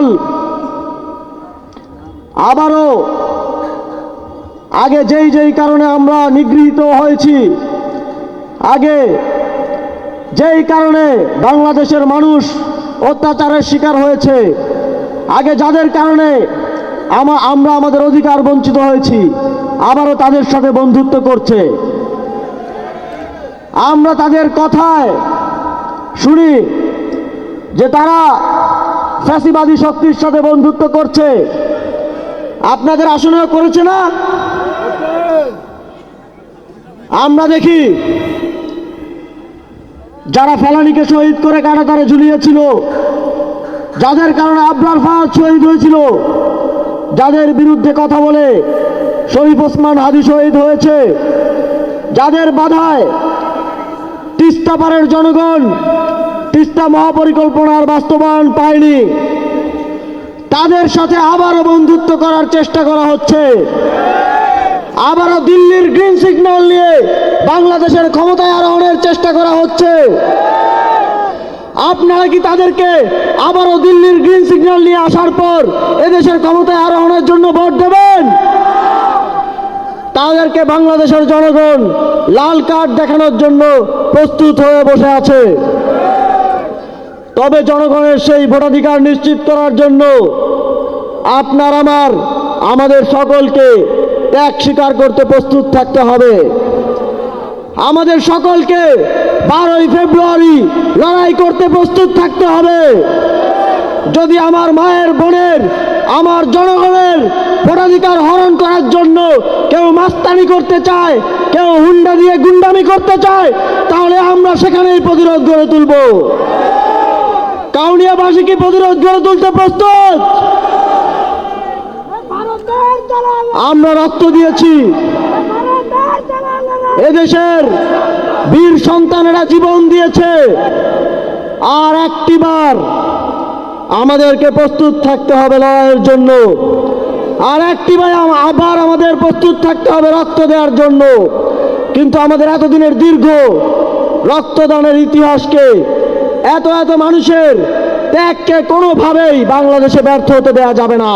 দল আবারও আগে যেই যেই কারণে আমরা নিগৃহীত হয়েছি, আগে যেই কারণে বাংলাদেশের মানুষ অত্যাচারের শিকার হয়েছে, আগে যাদের কারণে আমা- আমরা আমাদের অধিকার বঞ্চিত হয়েছি, আবারও তাদের সাথে বন্ধুত্ব করছে। আমরা তাদের কথায় শুনি যে তারা ফ্যাসিবাদী শক্তির সাথে বন্ধুত্ব করছে। আপনাদের আসনেও করেছে না? আমরা দেখি, যারা ফেলানিকে শহীদ করে কারাগারে ঝুলিয়েছিল, যাদের কারণে আবরার ফাহাদ শহীদ হয়েছিল, যাদের বিরুদ্ধে কথা বলে শরীফ ওসমান হাদি শহীদ হয়েছে, যাদের বাধায় তিস্তা পাড়ের জনগণ তিস্তা মহাপরিকল্পনার বাস্তবায়ন পায়নি। তাদের সাথে আবারও বন্ধুত্ব করার চেষ্টা করা হচ্ছে। আবারও দিল্লির গ্রিন সিগন্যাল নিয়ে বাংলাদেশের ক্ষমতায় আরোহণের চেষ্টা করা হচ্ছে। আপনারা কি তাদেরকে আবারও দিল্লির গ্রিন সিগন্যাল নিয়ে আসার পর এদেশের ক্ষমতায় আরোহণের জন্য ভোট দেবেন? তাদেরকে বাংলাদেশের জনগণ লাল কার্ড দেখানোর জন্য প্রস্তুত হয়ে বসে আছে। তবে জনগণের সেই ভোটাধিকার নিশ্চিত করার জন্য আপনার আমার, আমাদের সকলকে ত্যাগ স্বীকার করতে প্রস্তুত থাকতে হবে। আমাদের সকলকে বারোই ফেব্রুয়ারি লড়াই করতে প্রস্তুত থাকতে হবে। যদি আমার মায়ের, বোনের, আমার জনগণের ভোটাধিকার হরণ করার জন্য কেউ মাস্তানি করতে চায়, কেউ হুন্ডা দিয়ে গুন্ডামি করতে চায়, তাহলে আমরা সেখানেই প্রতিরোধ গড়ে তুলব। কাউনিয়াবাসী কি প্রতিরোধ গড়ে তুলতে প্রস্তুত। আমরা রক্ত দিয়েছি। এদেশের বীর সন্তানেরা জীবন দিয়েছে। আর একটিবার আমাদেরকে প্রস্তুত থাকতে হবে লড়াইয়ের জন্য। আর একটিবার আম- আবার আমাদের প্রস্তুত থাকতে হবে রক্ত দেওয়ার জন্য। কিন্তু আমাদের এতদিনের দীর্ঘ রক্তদানের ইতিহাসকে এত এত মানুষের ত্যাগকে কোনোভাবেই বাংলাদেশে ব্যর্থ হতে দেওয়া যাবে না।